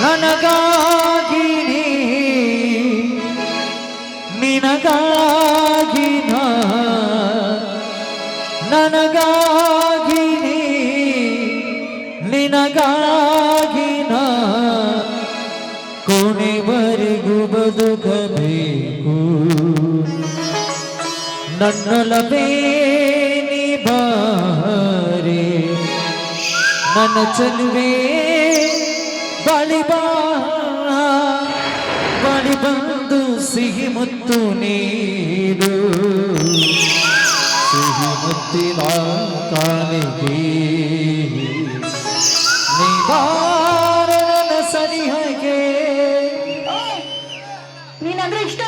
ನನಗಾಗಿ ನಿನಗಾಗಿ ನನಗಾಗಿ ನಿನಗಾಗಿ ಕೊನೆವರೆಗೂ ಬದುಕಬೇಕು. ನನ್ನ ಲಬೇನಿ ಬಾರೆ. ನನ್ನ ಚಲುವೆ ಸಿಹಿ ಮುತ್ತು ನೀರು. ಸಿಹಿ ಮುತ್ತಿನ ಕಾಲಿಗೆ ನಿಧಾನ ಸರಿಹಗೆ ನೀನಂದ್ರೆ ಇಷ್ಟ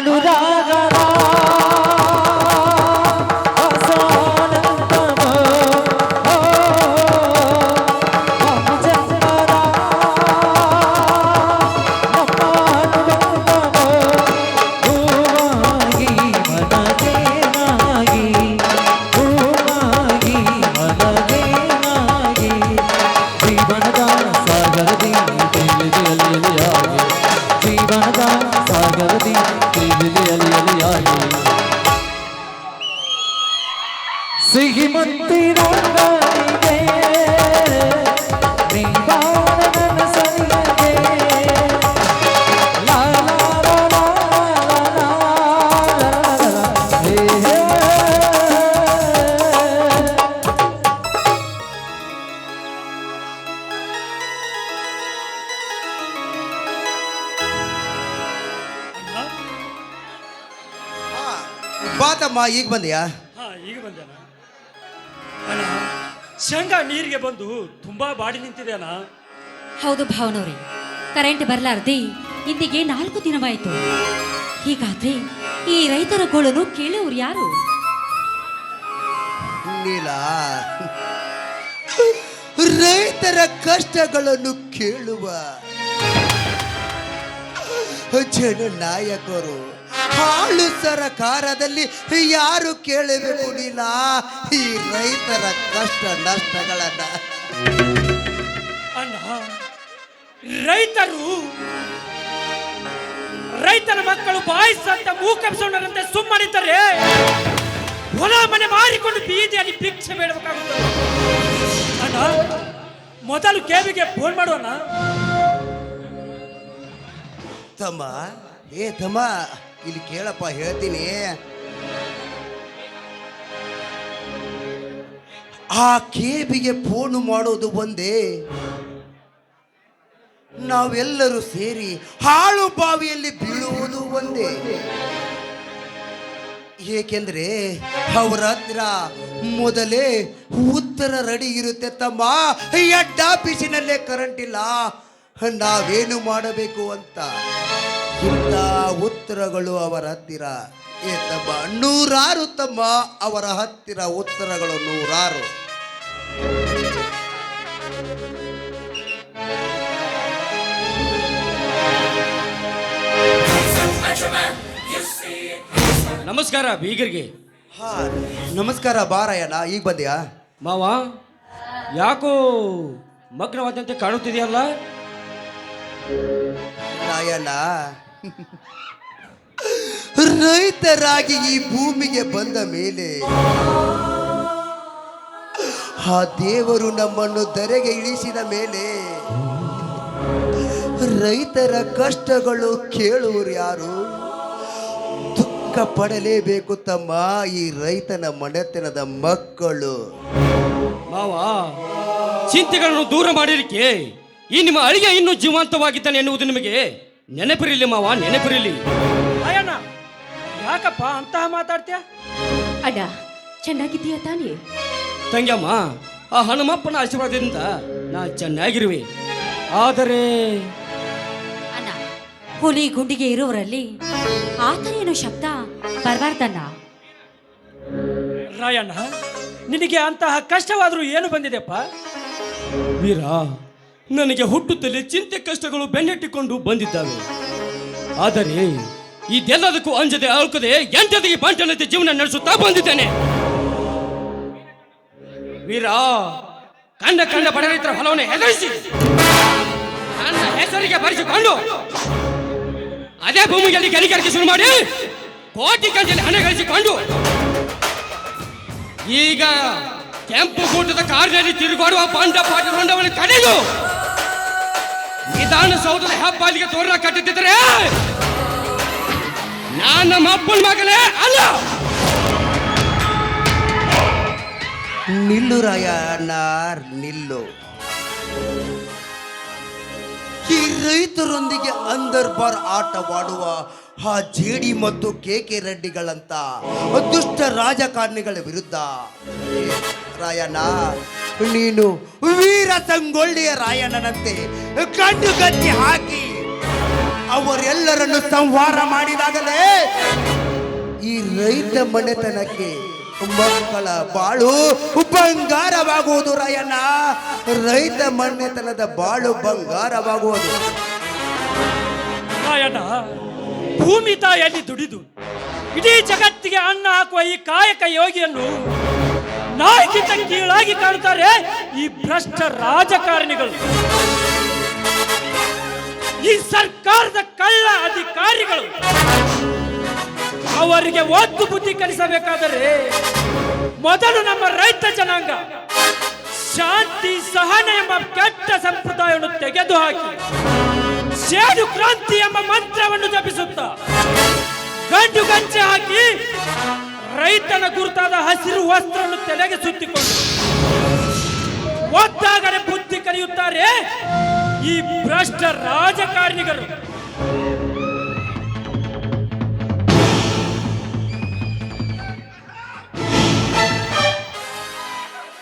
অনুরাগা ಸಿಹಿಮಂತಿ ರಂಗನಿಗೆ ನಿವಾರಣನ ಸರಿಯದೆ ಬಾತಮ್ಮ ಈಗ ಬಂದೆಯಾ ಶೇಂಗಾ ನೀರಿಗೆ ಬಂದು ತುಂಬಾ ಬಾಡಿ ನಿಂತಿದೆ ಅಣ್ಣ ಹೌದು ಭಾವನವ್ರೆ ಕರೆಂಟ್ ಬರಲಾರ್ದೆ ಇಂದಿಗೆ ನಾಲ್ಕು ದಿನವಾಯಿತು. ಹೀಗಾದ್ರೆ ಈ ರೈತರ ಗೋಳನ್ನು ಕೇಳೋರು ಯಾರು? ನೀಲ ರೈತರ ಕಷ್ಟಗಳನ್ನು ಕೇಳುವ ಜನ ನಾಯಕರು. ಹಾಳು ಸರಕಾರದಲ್ಲಿ ಯಾರು ಕೇಳಬೇಕು ನೀಲ ಈ ರೈತರ ಕಷ್ಟ ನಷ್ಟಗಳನ್ನ. ಅಣ್ಣ ರೈತರು ರೈತರ ಮಕ್ಕಳು ಬಾಯಿಸಂತ ಮೂಕಂಸೋಣರಂತೆ ಸುಮ್ಮನಿದ್ದಾರೆ ಹೊಲ ಮನೆ ಮಾರಿಕೊಂಡು ಬೀದಿಯಲ್ಲಿ ಭಿಕ್ಷೆ ಬೇಡಬೇಕಾಗುತ್ತದೆ ಅಣ್ಣ ಮೊದಲು ಕೇವಿಗೆ ಫೋನ್ ಮಾಡೋಣ ತಮ್ಮ ಏ ತಮ್ಮ ಇಲ್ಲಿ ಕೇಳಪ್ಪ, ಹೇಳ್ತೀನಿ. ಆ ಕೇಬಿಗೆ ಫೋನು ಮಾಡೋದು ಒಂದೇ. ನಾವೆಲ್ಲರೂ ಸೇರಿ ಹಾಳು ಬಾವಿಯಲ್ಲಿ ಬೀಳುವುದು ಒಂದೇ. ಏಕೆಂದ್ರೆ ಅವರ ಹತ್ರ ಮೊದಲೇ ಉತ್ತರ ರೆಡಿ ಇರುತ್ತೆ ತಮ್ಮ. ಎಡ್ಡ ಬಿಸಿನಲ್ಲೇ ಕರೆಂಟ್ ಇಲ್ಲ. ನಾವೇನು ಮಾಡಬೇಕು ಅಂತ? ಇಂಥ ಉತ್ತರಗಳು ಅವರ ಹತ್ತಿರ. ಏ ತಮ್ಮ ನೂರಾರು ತಮ್ಮ ಅವರ ಹತ್ತಿರ ಉತ್ತರಗಳು ನೂರಾರು. ನಮಸ್ಕಾರ ಬೀಗರಿಗೆ. ಹಾ ನಮಸ್ಕಾರ ಬಾರಯ್ಯನ ಈಗ ಬಂದ್ಯಾ? ಮಾವ ಯಾಕೋ ಮಗ್ನವಾದಂತೆ ಕಾಣುತ್ತಿದೆಯಲ್ಲ? ರಾಯಣ್ಣ ರೈತರಾಗಿ ಈ ಭೂಮಿಗೆ ಬಂದ ಮೇಲೆ ಆ ದೇವರು ನಮ್ಮನ್ನು ಧರೆಗೆ ಇಳಿಸಿದ ಮೇಲೆ ರೈತರ ಕಷ್ಟಗಳು ಕೇಳುವರು ಯಾರು? ದುಃಖ ಪಡಲೇಬೇಕು ತಮ್ಮ ಈ ರೈತನ ಮನೆತನದ ಮಕ್ಕಳು. ಚಿಂತೆಗಳನ್ನು ದೂರ ಮಾಡಿರಿಕೆ ಈ ನಿಮ್ಮ ಅಳಿಯ ಇನ್ನೂ ಜೀವಂತವಾಗಿದ್ದಾನೆ ಎನ್ನುವುದು ನಿಮಗೆ ನೆನಪಿರಲಿ ಮಾವ ನೆನಪಿರಲಿ. ಅಯ್ಯಣ್ಣ ಯಾಕಪ್ಪ ಅಂತಹ ಮಾತಾಡ್ತೀಯ? ಅಡ ಚೆನ್ನಾಗಿದ್ದೀಯ ತಾನೇ? ತಂಗ್ಯಮ್ಮ ಆ ಹನುಮಪ್ಪನ ಆಶೀರ್ವಾದದಿಂದ ನಾ ಚೆನ್ನಾಗಿರುವೆ. ಆದರೆ ಅಣ್ಣ ಹುಲಿ ಗುಂಡಿಗೆ ಇರುವರಲ್ಲಿ ಆತನ ಏನೋ ಶಬ್ದ ಬರಬಾರ್ದಣ್ಣ. ರಾಯಣ್ಣ ನಿನಗೆ ಅಂತಹ ಕಷ್ಟವಾದರೂ ಏನು ಬಂದಿದೆಪ್ಪ ವೀರ ನನಗೆ ಹುಟ್ಟುತ್ತಲೇ ಚಿಂತೆ ಕಷ್ಟಗಳು ಬೆನ್ನಟ್ಟಿಕೊಂಡು ಬಂದಿದ್ದಾವೆ. ಆದರೆ ಇದೆಲ್ಲದಕ್ಕೂ ಅಂಜದೆ ಅಳ್ಕದೆ ಎಂಟದಿಗೆ ಬಂಟನಂತೆ ಜೀವನ ನಡೆಸುತ್ತಾ ಬಂದಿದ್ದೇನೆ. ವೀರ, ಕಂಡ ಕಂಡ ಬಡ ರೈತರ ಹೊಲವನ್ನು ಹೆದರಿಸಿ ನನ್ನ ಹೆಸರಿಗೆ ಬರೆಸಿಕೊಂಡು ಅದೇ ಭೂಮಿಯಲ್ಲಿ ಗಣಿಗಾರಿಕೆ ಶುರು ಮಾಡಿ, ಕೋಟಿ ಗಂಟೆಯಲ್ಲಿ ಹಣ ಗಳಿಸಿಕೊಂಡು ಈಗ ಕೆಂಪು ಕೂಟದ ಕಾರಿನಲ್ಲಿ ತಿರುಗಾಡುವ ಪಾಂಡ ಪಾಟೀಲ್ ಹೊಂಡವನ್ನು ಕಡೆದು ವಿಧಾನಸೌಧದ ಅಲ್ಲಿಗೆ ತೋರ ಕಟ್ಟಿದ್ದರೆ ನಾನು ನಮ್ಮ ಅಪ್ಪನ ಮಗನೇ ಅಲ್ಲ. ನಿಲ್ಲು ರಾಯಣ್ಣ, ನಿಲ್ಲು. ಈ ರೈತರೊಂದಿಗೆ ಅಂದರ್ಬಾರ್ ಆಟವಾಡುವ ಆ ಜೇಡಿ ಮತ್ತು ಕೆ ಕೆ ರೆಡ್ಡಿಗಳಂತ ಅದೃಷ್ಟ ರಾಜಕಾರಣಿಗಳ ವಿರುದ್ಧ. ರಾಯಣ್ಣ ನೀನು ವೀರ ಸಂಗೊಳ್ಳಿಯ ರಾಯಣ್ಣನಂತೆ ಕಣ್ಣು ಗತ್ತಿ ಹಾಕಿ ಅವರೆಲ್ಲರನ್ನು ಸಂಹಾರ ಮಾಡಿದಾಗಲೇ ಈ ರೈತ ಮನೆತನಕ್ಕೆ ಮಕ್ಕಳ ಬಾಳು ಬಂಗಾರವಾಗುವುದು ರಾಯಣ್ಣ. ರೈತ ಮನೆತನದ ಬಾಳು ಬಂಗಾರವಾಗುವುದು. ರಾಯಣ್ಣ, ಭೂಮಿ ತಾಯಲ್ಲಿ ದುಡಿದು, ಇಡೀ ಜಗತ್ತಿಗೆ ಅನ್ನ ಹಾಕುವ ಈ ಕಾಯಕ ಯೋಗಿಯನ್ನು ನಾಯಿಗಿಂತ ಕೀಳಾಗಿ ಕಾಣುತ್ತಾರೆ ಈ ಭ್ರಷ್ಟ ರಾಜಕಾರಣಿಗಳು. ಈ ಸರ್ಕಾರದ ಕಳ್ಳ ಅಧಿಕಾರಿಗಳು. ಅವರಿಗೆ ಒತ್ತು ಬುದ್ಧಿ ಕಲಿಸಬೇಕಾದರೆ ಮೊದಲು ನಮ್ಮ ರೈತ ಜನಾಂಗ ಶಾಂತಿ, ಸಹನೆ ಎಂಬ ಕೆಟ್ಟ ಸಂಪ್ರದಾಯವನ್ನು ತೆಗೆದುಹಾಕಿ ಸೇಡು ಕ್ರಾಂತಿ ಎಂಬ ಮಂತ್ರವನ್ನು ಜಪಿಸುತ್ತಾ, ಗಂಡು ಗಂಜೆ ಹಾಕಿ ರೈತನ ಗುರುತಾದ ಹಸಿರು ವಸ್ತ್ರವನ್ನು ತಲೆಗೆ ಸುತ್ತಿಕೊಂಡು ಒದ್ದಾಗಲೇ ಬುದ್ಧಿ ಕಲಿಯುತ್ತಾರೆ ಈ ಭ್ರಷ್ಟ ರಾಜಕಾರಣಿಗಳು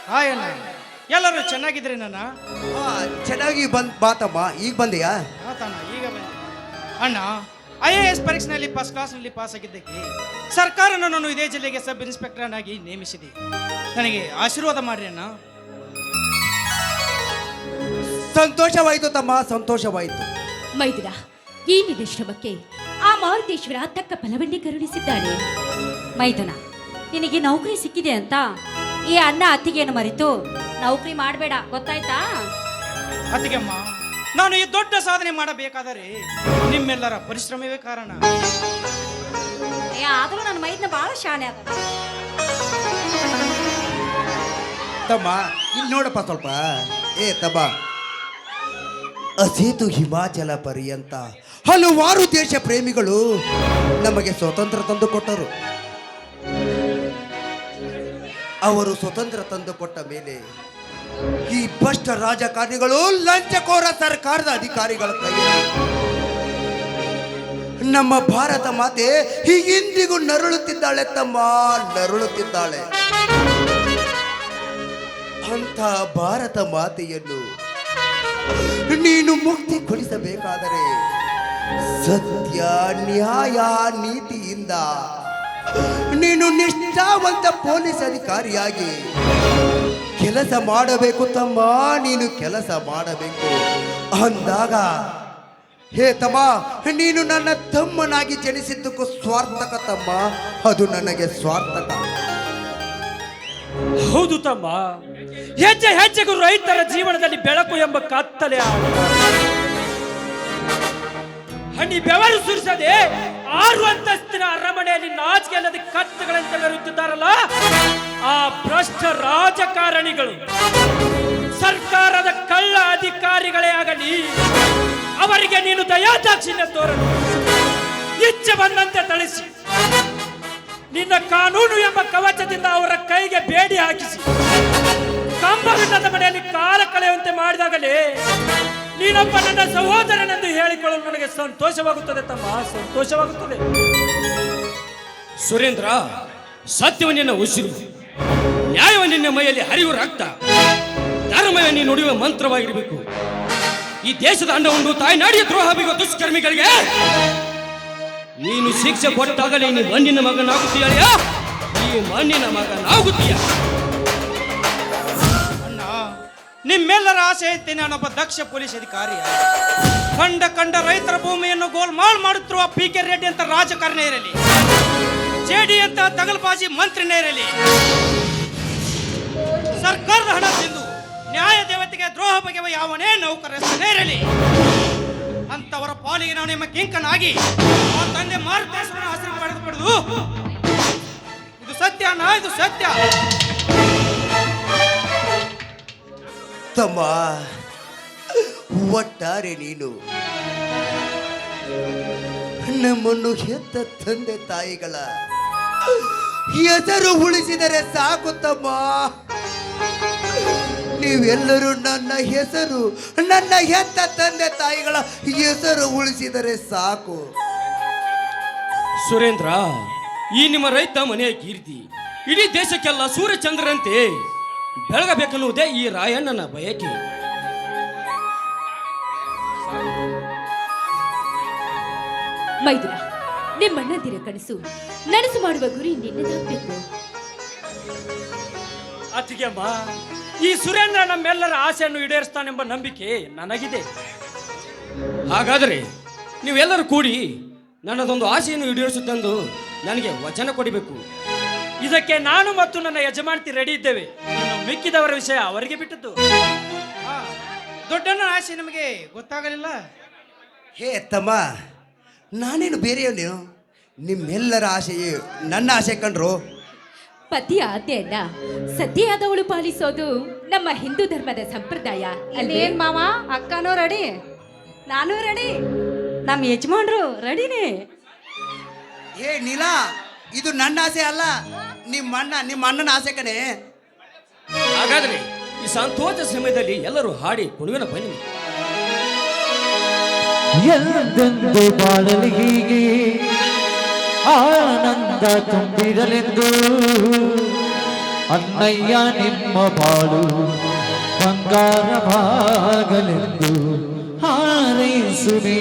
ಹಾಯ್ ಅಣ್ಣ. ಎಲ್ಲರೂ ಚೆನ್ನಾಗಿದ್ರಿ ನನ್ನ ಆ, ಚೆನ್ನಾಗಿ ಬಂದ್ ಬಾತಮ್ಮ ಈಗ ಬಂದಿಯಾ? ಆತಣ್ಣ ಈಗ ಬಂದ ಅಣ್ಣ ಐ ಎ ಎಸ್ ಪರೀಕ್ಷೆಯಲ್ಲಿ ಫಸ್ಟ್ ಕ್ಲಾಸ್ನಲ್ಲಿ ಪಾಸ್ ಆಗಿದ್ದಕ್ಕೆ ಸರ್ಕಾರ ನನ್ನನ್ನು ಇದೇ ಜಿಲ್ಲೆಗೆ ಸಬ್ ಇನ್ಸ್ಪೆಕ್ಟರ್ ಆಗಿ ನೇಮಿಸಿದೆ. ನನಗೆ ಆಶೀರ್ವಾದ ಮಾಡ್ರಿ ಅಣ್ಣ. ಸಂತೋಷವಾಯಿತು ತಮ್ಮ ಸಂತೋಷವಾಯಿತು. ಮೈದಿರ ಈ ನಿನ್ನ ಶ್ರಮಕ್ಕೆ ಆ ಮಾರುತೇಶ್ವರ ತಕ್ಕ ಫಲವನ್ನೇ ಕರುಣಿಸಿದ್ದಾನೆ. ಮೈದನ ನಿನಗೆ ನೌಕರಿ ಸಿಕ್ಕಿದೆ ಅಂತ ಈ ಅನ್ನ ಅತ್ತಿಗೆಯನ್ನು ಮರೆತು ನೌಕರಿ ಮಾಡಬೇಡ ಗೊತ್ತಾಯ್ತಾ? ಅತ್ತಿಗೆಮ್ಮ ನಾನು ಈ ದೊಡ್ಡ ಸಾಧನೆ ಮಾಡಬೇಕಾದರೆ ನಿಮ್ಮೆಲ್ಲರ ಪರಿಶ್ರಮವೇ ಕಾರಣ. ಏ, ಆದ್ರೂ ನನ್ನ ಮೈದ್ನ ಬಹಳ ಶಾಣೆ ಅದ. ತಮ್ಮ ಇಲ್ಲಿ ನೋಡಪ್ಪ ಸ್ವಲ್ಪ. ಏ ತಮ್ಮ. ಅಸೇತು ಹಿಮಾಚಲ ಪರ್ಯಂತ ಹಲವಾರು ದೇಶ ಪ್ರೇಮಿಗಳು ನಮಗೆ ಸ್ವತಂತ್ರ ತಂದು ಕೊಟ್ಟರು. ಅವರು ಸ್ವತಂತ್ರ ತಂದು ಕೊಟ್ಟ ಮೇಲೆ ಈ ಭ್ರಷ್ಟ ರಾಜಕಾರಣಿಗಳು ಲಂಚಕೋರ ಸರ್ಕಾರದ ಅಧಿಕಾರಿಗಳ ಕೈಯಲ್ಲಿ ನಮ್ಮ ಭಾರತ ಮಾತೆ ಹೀಗಿಂದಿಗೂ ನರಳುತ್ತಿದ್ದಾಳೆ ತಮ್ಮ, ನರಳುತ್ತಿದ್ದಾಳೆ. ಅಂಥ ಭಾರತ ಮಾತೆಯನ್ನು ನೀನು ಮುಕ್ತಿಗೊಳಿಸಬೇಕಾದರೆ ಸತ್ಯ ನ್ಯಾಯ ನೀತಿಯಿಂದ ನೀನು ನಿಷ್ಠಾವಂತ ಪೊಲೀಸ್ ಅಧಿಕಾರಿಯಾಗಿ ಕೆಲಸ ಮಾಡಬೇಕು ತಮ್ಮ, ನೀನು ಕೆಲಸ ಮಾಡಬೇಕು. ಅಂದಾಗ, ಹೇ ತಮ್ಮ, ನೀನು ನನ್ನ ತಮ್ಮನಾಗಿ ಜನಿಸಿದ್ದಕ್ಕೂ ಸ್ವಾರ್ಥಕ ತಮ್ಮ, ಅದು ನನಗೆ ಸ್ವಾರ್ಥಕ. ಹೌದು ತಮ್ಮ. ಹೆಜ್ಜೆ ಹೆಜ್ಜೆಗೂ ರೈತರ ಜೀವನದಲ್ಲಿ ಬೆಳಕು ಎಂಬ ಕತ್ತಲೆ ಹಣ್ಣಿ ಬೆವರು ಸುರಿಸದೆ ಆರು ಅಂತಸ್ತಿನ ಅರಮನೆಯಲ್ಲಿ ನಾಚಿಕೆ ಅಲ್ಲದೆ ಕತ್ತುಗಳಂತೆ ಭ್ರಷ್ಟ ರಾಜಕಾರಣಿಗಳು ಸರ್ಕಾರದ ಕಳ್ಳ ಅಧಿಕಾರಿಗಳೇ ಆಗಲಿ, ಅವರಿಗೆ ನೀನು ದಯಾದಾಕ್ಷಿಣ್ಯ ತೋರಲು ಇಚ್ಛೆ ಬಂದಂತೆ ತಳಿಸಿ ನಿನ್ನ ಕಾನೂನು ಎಂಬ ಕವಚದಿಂದ ಅವರ ಕೈಗೆ ಬೇಡಿ ಹಾಕಿಸಿ. ಕಂಬವಿಲ್ಲದ ಮನೆಯಲ್ಲಿ ಕಾಲ ಕಳೆಯುವಂತೆ ಮಾಡಿದಾಗಲೇ ನೀನೊಬ್ಬ ನನ್ನ ಸಹೋದರನೆಂದು ಹೇಳಿಕೊಳ್ಳಲು ನನಗೆ ಸಂತೋಷವಾಗುತ್ತದೆ ತಮ್ಮ. ಸಂತೋಷವಾಗುತ್ತದೆ. ಸುರೇಂದ್ರ ಸತ್ಯವನ್ನ ಉಸಿರು. ನ್ಯಾಯವನ್ನಿನ ಮೈಯಲ್ಲಿ ಹರಿಯುವ ರಕ್ತ. ಧರ್ಮಯ ನೀನು ನುಡಿಯುವ ಮಂತ್ರವಾಗಿರಬೇಕು. ಈ ದೇಶದ ಉಂಡು ತಾಯ್ನಾಡಿಯ ದ್ರೋಹ ಬಿಗುವ ದುಷ್ಕರ್ಮಿಗಳಿಗೆ. ನೀನು ಶಿಕ್ಷೆ ಕೊಟ್ಟಾಗಲೇ ನೀನು ಮಣ್ಣಿನ ಮಗನಾಗುತ್ತೀಯ ಈ ಮಣ್ಣಿನ ಮಗನಾಗುತ್ತೀಯ? ಅಣ್ಣ, ನಿಮ್ಮೆಲ್ಲರ ಐತೆ ನಾನೊಬ್ಬ ದಕ್ಷ ಪೊಲೀಸ್ ಅಧಿಕಾರಿ. ಕಂಡ ಕಂಡ ರೈತರ ಭೂಮಿಯನ್ನು ಗೋಲ್ಮಾಲ್ ಮಾಡುತ್ತಿರುವ ಪಿ ಕೆ ರೆಡ್ಡಿ ಅಂತ ರಾಜಕಾರಣ ಇರಲಿ. ಜೆಡಿ ಅಂತ ತಗಲ್ಬಾಜಿ ಮಂತ್ರಿನೇ ಇರಲಿ. ಸರ್ಕಾರದ ಹಣ ತಿಂದು ನ್ಯಾಯ ದೇವತೆಗೆ ದ್ರೋಹ ಬಗೆವ ಯಾವನೇ ನೌಕರಸ್ಥನೇ ಇರಲಿ. ಅಂತವರ ಪಾಲಿಗೆ ನಾವು ನಿಮ್ಮ ಕಿಂಕನಾಗಿ ಆ ತಂದೆ ಮಾರುತೇಶ್ವರ ಹಸಿರು ಪಡೆದು ಇದು ಸತ್ಯ ನಾ ಇದು ಸತ್ಯ. ತಮ್ಮ, ಒಟ್ಟಾರೆ ನೀನು ನಮ್ಮನ್ನು ಹೆತ್ತ ತಂದೆ ತಾಯಿಗಳ ಹೆಸರು ಉಳಿಸಿದರೆ ಸಾಕು ತಮ್ಮ. ನೀವೆಲ್ಲರೂ ನನ್ನ ಹೆಸರು ನನ್ನ ಹೆತ್ತ ತಂದೆ ತಾಯಿಗಳ ಹೆಸರು ಉಳಿಸಿದರೆ ಸಾಕು. ಸುರೇಂದ್ರ ಈ ನಿಮ್ಮ ರೈತ ಮನೆಯ ಕೀರ್ತಿ ಇಡೀ ದೇಶಕ್ಕೆಲ್ಲ ಸೂರ್ಯಚಂದ್ರಂತೆ ಬೆಳಗಬೇಕನ್ನುವುದೇ ಈ ರಾಯಣ್ಣನ ಬಯಕೆ. ಮೈದುನ ನಿಮ್ಮಣ್ಣಂದಿರ ಕನಸು ನನಸು ಮಾಡುವ ಗುರಿ ನಿನ್ನದಾಗಬೇಕು. ಅತ್ತಿಗೆಮ್ಮ ಈ ಸುರೇಂದ್ರ ನಮ್ಮೆಲ್ಲರ ಆಸೆಯನ್ನು ಈಡೇರಿಸ್ತಾನೆಂಬ ನಂಬಿಕೆ ನನಗಿದೆ. ಹಾಗಾದರೆ ನೀವೆಲ್ಲರೂ ಕೂಡಿ ನನ್ನದೊಂದು ಆಸೆಯನ್ನು ಈಡೇರಿಸುತ್ತೆಂದು ನನಗೆ ವಚನ ಕೊಡಬೇಕು. ಇದಕ್ಕೆ ನಾನು ಮತ್ತು ನನ್ನ ಯಜಮಾನತಿ ರೆಡಿ ಇದ್ದೇವೆ. ಇನ್ನು ಮಿಕ್ಕಿದವರ ವಿಷಯ ಅವರಿಗೆ ಬಿಟ್ಟದ್ದು. ದೊಡ್ಡನ ದೊಡ್ಡಣ್ಣ ಆಸೆ ನಿಮಗೆ ಗೊತ್ತಾಗಲಿಲ್ಲ? ಹೇ ತಮ್ಮ ನಾನೇನು ಬೇರೆಯವನು ನಿಮ್ಮೆಲ್ಲರ ಆಸೆಯೇ ನನ್ನ ಆಸೆ ಕಂಡ್ರು? ಪತಿ ಆದ್ಯನ್ನ ಸತಿಯಾದವಳು ಪಾಲಿಸೋದು ನಮ್ಮ ಹಿಂದೂ ಧರ್ಮದ ಸಂಪ್ರದಾಯ ಅಲ್ಲೇನ್ ಮಾವ? ಅಕ್ಕನೂ ರೆಡಿ. ನಾನು ರೆಡಿ. ನಮ್ಮ ಯಜಮಾನ್ರು ರೆಡಿನೇ. ಏ ನೀಲಾ ಇದು ನನ್ನ ಆಸೆ ಅಲ್ಲ. ನಿಮ್ಮ ಅಣ್ಣ ನಿಮ್ಮ ಅಣ್ಣನ ಆಸೆ ಕಣೆ. ಹಾಗಾದ್ರೆ ಈ ಸಂತೋಷ ಸಮಯದಲ್ಲಿ ಎಲ್ಲರೂ ಹಾಡಿ ಕುಣಿವಿನ ಬನ್ನಿ. ಎಲ್ಲದಂತೆ ಬಾಳಲಿ ಹೀಗೆ ಆನಂದ ತುಂಬಿರಲೆಂದು ಅನ್ನಯ್ಯ ನಿಮ್ಮ ಬಾಳು ಬಂಗಾರವಾಗಲೆಂದು ಹಾರೈಸುವೆ